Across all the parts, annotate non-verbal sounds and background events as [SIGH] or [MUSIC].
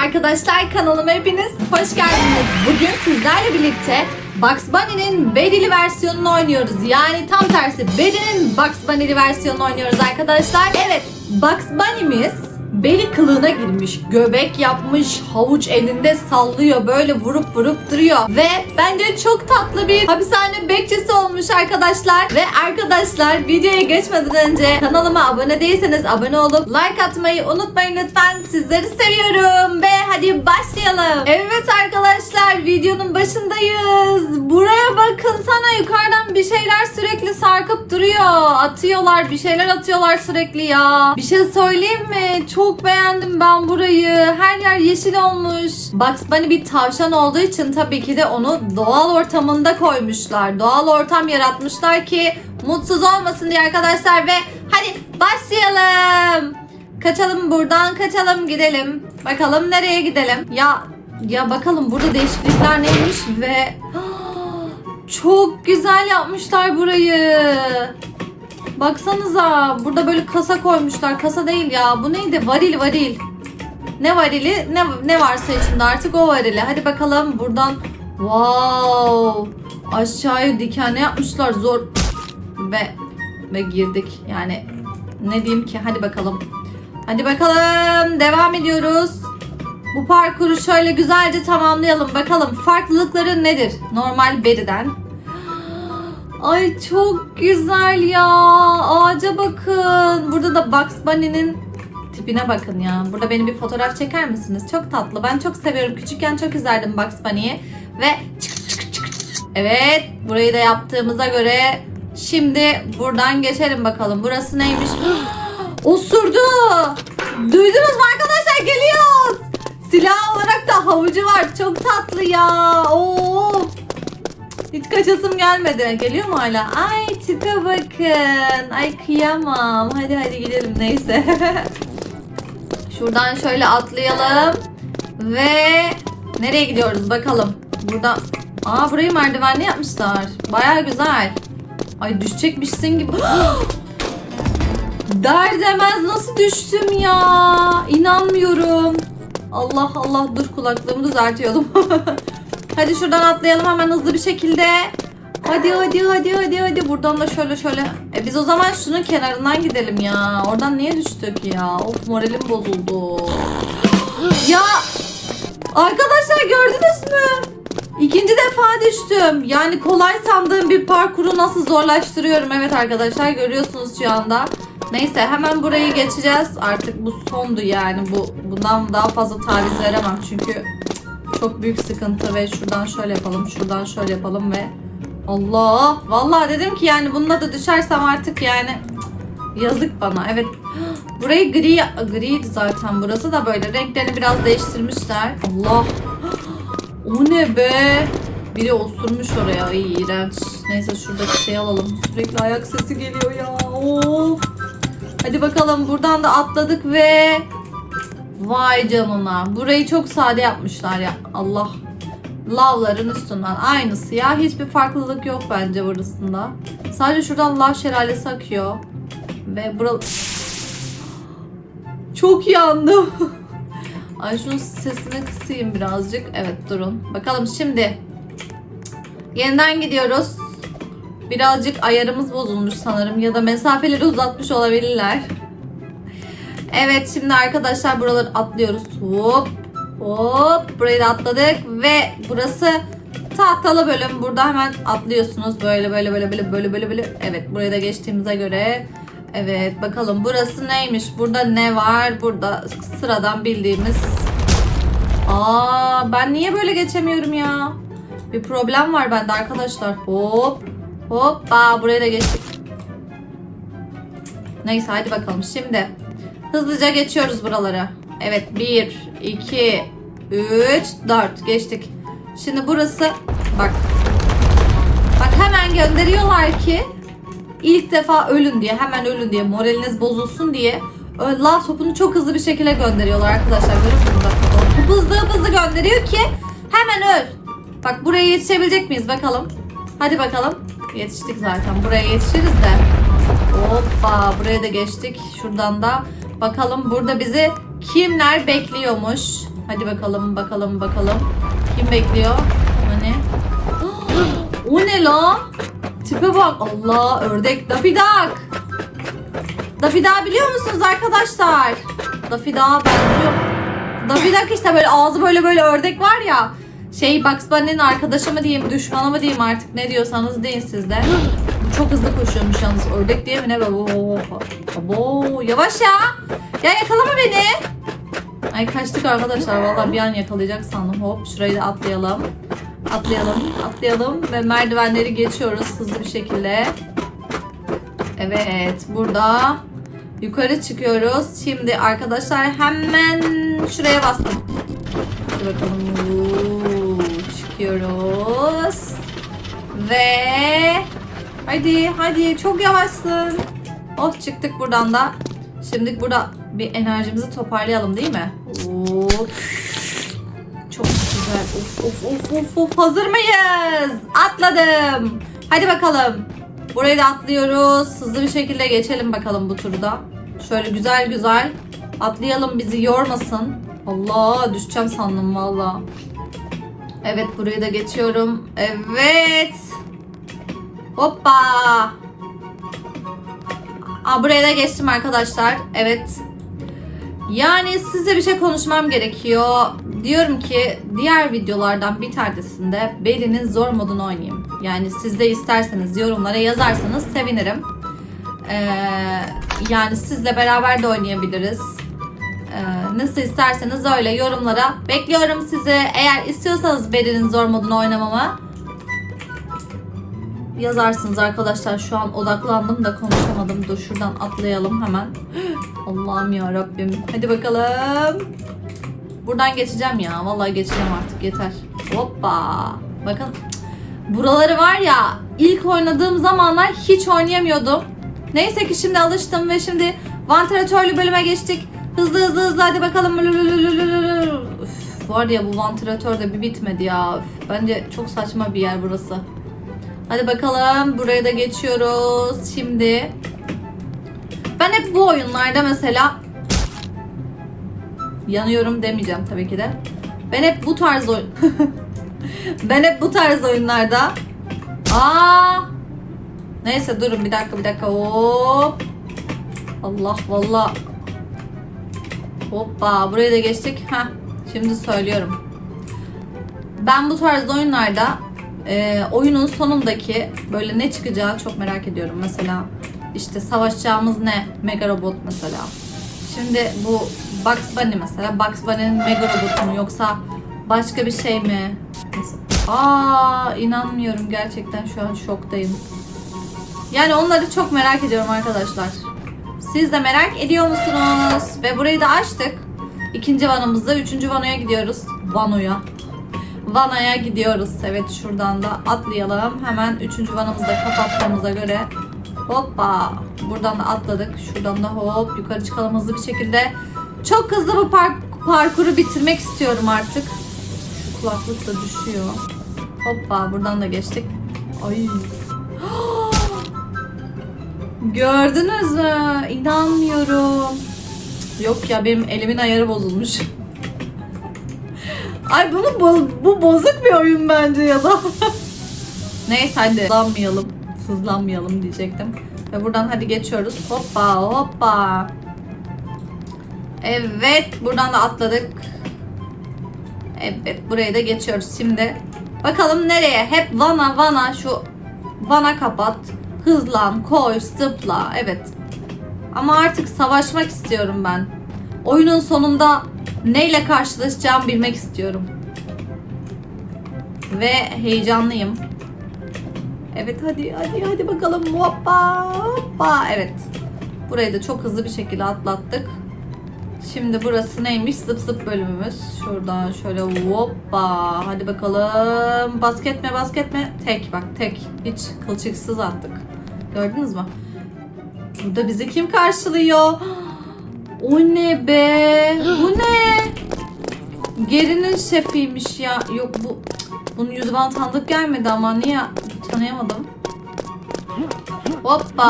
arkadaşlar kanalıma hepiniz hoş geldiniz. Bugün sizlerle birlikte Bugs Bunny'nin Betty'li versiyonunu oynuyoruz. Yani tam tersi Betty'nin Bugs Bunny'li versiyonunu oynuyoruz arkadaşlar. Evet Bugs Bunny'miz beli kılığına girmiş, göbek yapmış, havuç elinde sallıyor, böyle vurup vurup duruyor. Ve bence çok tatlı bir hapishane bekçisi olmuş arkadaşlar. Ve arkadaşlar videoya geçmeden önce kanalıma abone değilseniz abone olup like atmayı unutmayın lütfen. Sizleri seviyorum ve hadi başlayalım. Evet arkadaşlar videonun başındayız. Buraya bakın sana yukarıdan bir şeyler sürekli sarkıp duruyor. Atıyorlar bir şeyler atıyorlar sürekli ya. Bir şey söyleyeyim mi? Çok beğendim ben burayı. Her yer yeşil olmuş. Bugs Bunny bir tavşan olduğu için tabii ki de onu doğal ortamında koymuşlar. Doğal ortam yaratmışlar ki mutsuz olmasın diye arkadaşlar ve hadi başlayalım. Kaçalım buradan kaçalım gidelim. Bakalım nereye gidelim. Ya ya bakalım burada değişiklikler neymiş ve [GASPS] çok güzel yapmışlar burayı. Baksanıza burada böyle kasa koymuşlar. Kasa değil ya. Bu neydi? Varil varil. Ne varili? Ne, ne varsa içinde artık o varili. Hadi bakalım buradan. Wow. Aşağıya dikenli yapmışlar. Zor. Ve ve girdik. Yani ne diyeyim ki? Hadi bakalım. Hadi bakalım. Devam ediyoruz. Bu parkuru şöyle güzelce tamamlayalım. Bakalım farklılıkları nedir? Normal beriden. Ay çok güzel ya. Ağaca bakın. Burada da Bugs Bunny'nin tipine bakın ya. Burada benim bir fotoğraf çeker misiniz? Çok tatlı. Ben çok seviyorum. Küçükken çok izlerdim Bugs Bunny'yi. Ve çık çık çık. Evet. Burayı da yaptığımıza göre şimdi buradan geçelim bakalım. Burası neymiş? [GASPS] Osurdu. Duydunuz mu arkadaşlar? Geliyoruz. Silah olarak da havucu var. Çok tatlı ya. Of. Hiç kaçasım gelmedi. Geliyor mu hala? Ay tipe bakın. Ay kıyamam. Hadi hadi gidelim neyse. [LAUGHS] Şuradan şöyle atlayalım. Ve nereye gidiyoruz bakalım. Burada Aa burayı merdivenli yapmışlar. Baya güzel. Ay düşecekmişsin gibi. [GASPS] Der demez nasıl düştüm ya? İnanmıyorum. Allah Allah dur kulaklığımı düzeltiyordum. [LAUGHS] hadi şuradan atlayalım hemen hızlı bir şekilde. Hadi hadi hadi hadi hadi buradan da şöyle şöyle. E biz o zaman şunun kenarından gidelim ya. Oradan niye düştük ya? Of moralim bozuldu. ya arkadaşlar gördünüz mü? İkinci defa düştüm. Yani kolay sandığım bir parkuru nasıl zorlaştırıyorum. Evet arkadaşlar görüyorsunuz şu anda. Neyse hemen burayı geçeceğiz. Artık bu sondu yani. Bu bundan daha fazla taviz veremem çünkü çok büyük sıkıntı ve şuradan şöyle yapalım, şuradan şöyle yapalım ve Allah! Vallahi dedim ki yani bununla da düşersem artık yani yazık bana. Evet. [GASPS] Burayı gri griydi zaten burası da böyle renklerini biraz değiştirmişler. Allah! [GASPS] O ne be? Biri osurmuş oraya. Ay iğrenç. Neyse şuradaki şeyi alalım. Sürekli ayak sesi geliyor ya. Of. Hadi bakalım buradan da atladık ve Vay canına. Burayı çok sade yapmışlar ya. Allah. Lavların üstünden. Aynısı ya. Hiçbir farklılık yok bence burasında. Sadece şuradan lav şelalesi akıyor. Ve bura... Çok yandım. [LAUGHS] Ay şunun sesini kısayım birazcık. Evet durun. Bakalım şimdi. Yeniden gidiyoruz. Birazcık ayarımız bozulmuş sanırım. Ya da mesafeleri uzatmış olabilirler. Evet şimdi arkadaşlar buraları atlıyoruz. Hop hop burayı da atladık ve burası tahtalı bölüm. Burada hemen atlıyorsunuz böyle böyle böyle böyle böyle böyle böyle. Evet burayı da geçtiğimize göre Evet bakalım burası neymiş? Burada ne var? Burada sıradan bildiğimiz Aa ben niye böyle geçemiyorum ya? Bir problem var bende arkadaşlar. Hop hoppa buraya da geçtik. Neyse hadi bakalım şimdi. Hızlıca geçiyoruz buraları. Evet 1, 2, 3, 4 geçtik. Şimdi burası bak. Bak hemen gönderiyorlar ki ilk defa ölün diye hemen ölün diye moraliniz bozulsun diye ö- lav topunu çok hızlı bir şekilde gönderiyorlar arkadaşlar. Görüyor musunuz? Bak, Hızlı hızlı gönderiyor ki hemen öl. Bak buraya yetişebilecek miyiz bakalım. Hadi bakalım. Yetiştik zaten. Buraya yetişiriz de. Hoppa buraya da geçtik. Şuradan da bakalım burada bizi kimler bekliyormuş. Hadi bakalım bakalım bakalım. Kim bekliyor? Hani? [GASPS] o ne lan? Tipe bak. Allah ördek dafidak. Dafidak biliyor musunuz arkadaşlar? Dafidak benziyor. Dafidak işte böyle ağzı böyle böyle ördek var ya. Şey Bugs Bunny'nin arkadaşı mı diyeyim, düşmanı mı diyeyim artık ne diyorsanız deyin siz de. Bu çok hızlı koşuyormuş yalnız. Ördek diye mi ne? Abo, yavaş ya. Ya yakalama beni. Ay kaçtık arkadaşlar. Vallahi bir an yakalayacak sandım. Hop şurayı da atlayalım. Atlayalım, atlayalım ve merdivenleri geçiyoruz hızlı bir şekilde. Evet, burada yukarı çıkıyoruz. Şimdi arkadaşlar hemen şuraya bastım. Hadi bakalım. Oo, Çıkıyoruz. Ve hadi hadi çok yavaşsın. Oh çıktık buradan da. Şimdi burada bir enerjimizi toparlayalım değil mi? Oo. Çok güzel. Of of of of of. Hazır mıyız? Atladım. Hadi bakalım. Burayı da atlıyoruz. Hızlı bir şekilde geçelim bakalım bu turda. Şöyle güzel güzel atlayalım bizi yormasın. Allah düşeceğim sandım valla. Evet burayı da geçiyorum. Evet. Hoppa. Aa, buraya da geçtim arkadaşlar. Evet. Yani size bir şey konuşmam gerekiyor. Diyorum ki diğer videolardan bir tanesinde Beri'nin zor modunu oynayayım. Yani siz de isterseniz yorumlara yazarsanız sevinirim. Ee, yani sizle beraber de oynayabiliriz. Ee, nasıl isterseniz öyle yorumlara bekliyorum sizi. Eğer istiyorsanız Beri'nin zor modunu oynamamı yazarsınız arkadaşlar. Şu an odaklandım da konuşamadım. Dur şuradan atlayalım hemen. [GASPS] Allah'ım ya Rabbim. Hadi bakalım. Buradan geçeceğim ya. Vallahi geçeceğim artık yeter. Hoppa. Bakın. Buraları var ya ilk oynadığım zamanlar hiç oynayamıyordum. Neyse ki şimdi alıştım ve şimdi vantilatörlü bölüme geçtik. Hızlı hızlı hızlı hadi bakalım. Üf, var ya bu vantilatör de bir bitmedi ya. Üf, bence çok saçma bir yer burası. Hadi bakalım buraya da geçiyoruz. Şimdi ben hep bu oyunlarda mesela yanıyorum demeyeceğim tabii ki de. Ben hep bu tarz oyun [LAUGHS] Ben hep bu tarz oyunlarda Aa! Neyse durun bir dakika bir dakika. Hop. Allah valla. Hoppa buraya da geçtik. Heh, şimdi söylüyorum. Ben bu tarz oyunlarda e, oyunun sonundaki böyle ne çıkacağı çok merak ediyorum. Mesela işte savaşacağımız ne? Mega robot mesela. Şimdi bu Bugs Bunny mesela. Bugs Bunny'nin Mega robotu mu yoksa başka bir şey mi? Aa inanmıyorum gerçekten şu an şoktayım. Yani onları çok merak ediyorum arkadaşlar. Siz de merak ediyor musunuz? Ve burayı da açtık. İkinci vanımızda üçüncü vanoya gidiyoruz. Vanoya. Vanaya gidiyoruz. Evet şuradan da atlayalım. Hemen üçüncü vanamızı da kapattığımıza göre hoppa buradan da atladık. Şuradan da hop yukarı çıkalım hızlı bir şekilde. Çok hızlı bu park parkuru bitirmek istiyorum artık. Şu kulaklık da düşüyor. Hoppa buradan da geçtik. Ay. [GASPS] Gördünüz mü? İnanmıyorum. Yok ya benim elimin ayarı bozulmuş. [LAUGHS] Ay bunu bo- bu bozuk bir oyun bence ya da. [LAUGHS] Neyse hadi sızlanmayalım. Sızlanmayalım diyecektim. Ve buradan hadi geçiyoruz. Hoppa hoppa. Evet buradan da atladık. Evet burayı da geçiyoruz şimdi. Bakalım nereye? Hep vana vana şu vana kapat. Hızlan, koş, zıpla. Evet. Ama artık savaşmak istiyorum ben. Oyunun sonunda neyle karşılaşacağımı bilmek istiyorum. Ve heyecanlıyım. Evet hadi hadi hadi bakalım. Hoppa hoppa. Evet. Burayı da çok hızlı bir şekilde atlattık. Şimdi burası neymiş? Zıp zıp bölümümüz. Şuradan şöyle hoppa. Hadi bakalım. Basket mi basket mi? Tek bak tek. Hiç kılçıksız attık. Gördünüz mü? Burada bizi kim karşılıyor? [GASPS] O ne be? Bu ne? Gerinin şefiymiş ya. Yok bu bunun yüzü bana tanıdık gelmedi ama niye tanıyamadım? Hoppa.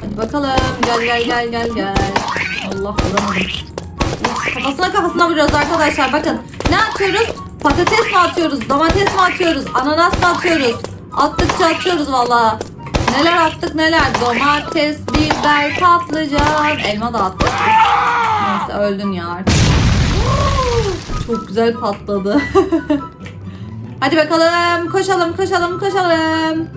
Hadi bakalım. Gel gel gel gel gel. Allah vuramadım. Kafasına kafasına vuruyoruz arkadaşlar. Bakın ne atıyoruz? Patates mi atıyoruz? Domates mi atıyoruz? Ananas mı atıyoruz? Attıkça atıyoruz valla. Neler attık neler? Domates, biber, patlıcan. Elma da attık. Neyse öldün ya. Çok güzel patladı. [LAUGHS] Hadi bakalım koşalım koşalım koşalım.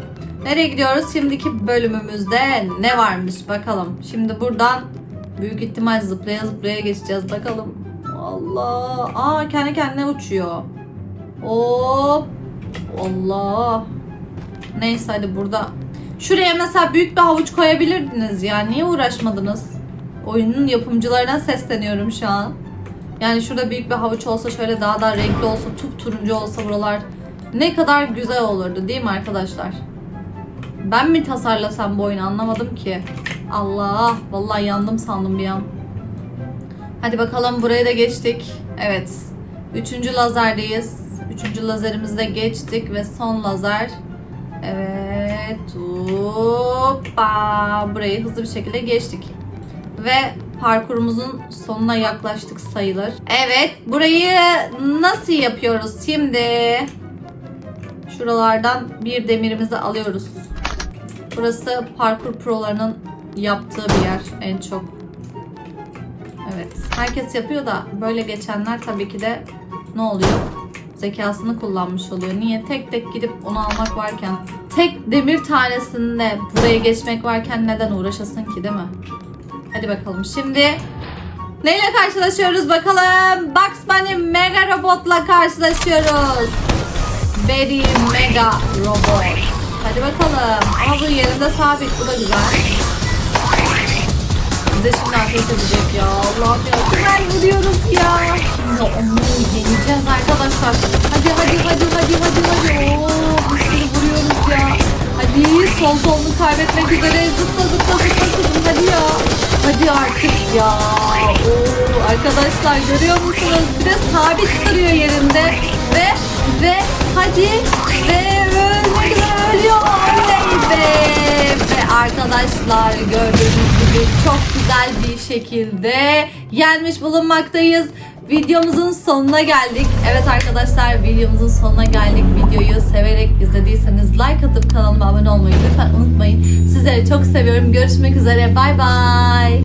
Nereye gidiyoruz? Şimdiki bölümümüzde ne varmış bakalım. Şimdi buradan büyük ihtimal zıplaya zıplaya geçeceğiz bakalım. Allah. Aa kendi kendine uçuyor. Hop. Allah. Neyse hadi burada. Şuraya mesela büyük bir havuç koyabilirdiniz ya. Niye uğraşmadınız? Oyunun yapımcılarına sesleniyorum şu an. Yani şurada büyük bir havuç olsa şöyle daha da renkli olsa, tup turuncu olsa buralar ne kadar güzel olurdu değil mi arkadaşlar? Ben mi tasarlasam bu oyunu anlamadım ki. Allah vallahi yandım sandım bir an. Hadi bakalım buraya da geçtik. Evet. Üçüncü lazerdeyiz. Üçüncü lazerimizi de geçtik ve son lazer. Evet. Hoppa. Burayı hızlı bir şekilde geçtik. Ve parkurumuzun sonuna yaklaştık sayılır. Evet. Burayı nasıl yapıyoruz şimdi? Şuralardan bir demirimizi alıyoruz. Burası parkur prolarının yaptığı bir yer en çok. Evet. Herkes yapıyor da böyle geçenler tabii ki de ne oluyor? Zekasını kullanmış oluyor. Niye? Tek tek gidip onu almak varken, tek demir tanesinde buraya geçmek varken neden uğraşasın ki değil mi? Hadi bakalım. Şimdi neyle karşılaşıyoruz bakalım? Bugs Bunny Mega Robot'la karşılaşıyoruz. Very Mega Robot. Hadi bakalım. Ama bu yerinde sabit. Bu da güzel. Bize şimdi ateş edecek ya. Allah'ım ya. Vuruyoruz ya. Şimdi onu yeneceğiz arkadaşlar. Hadi hadi hadi hadi hadi hadi. Oo, bir sürü vuruyoruz ya. Hadi sol solunu kaybetmek üzere. Zıpla zıpla zıpla kızım hadi ya. Hadi artık ya. Oo, arkadaşlar görüyor musunuz? Bir de sabit duruyor yerinde. Arkadaşlar gördüğünüz gibi çok güzel bir şekilde yenmiş bulunmaktayız. Videomuzun sonuna geldik. Evet arkadaşlar videomuzun sonuna geldik. Videoyu severek izlediyseniz like atıp kanalıma abone olmayı lütfen unutmayın. Sizleri çok seviyorum. Görüşmek üzere. Bay bay.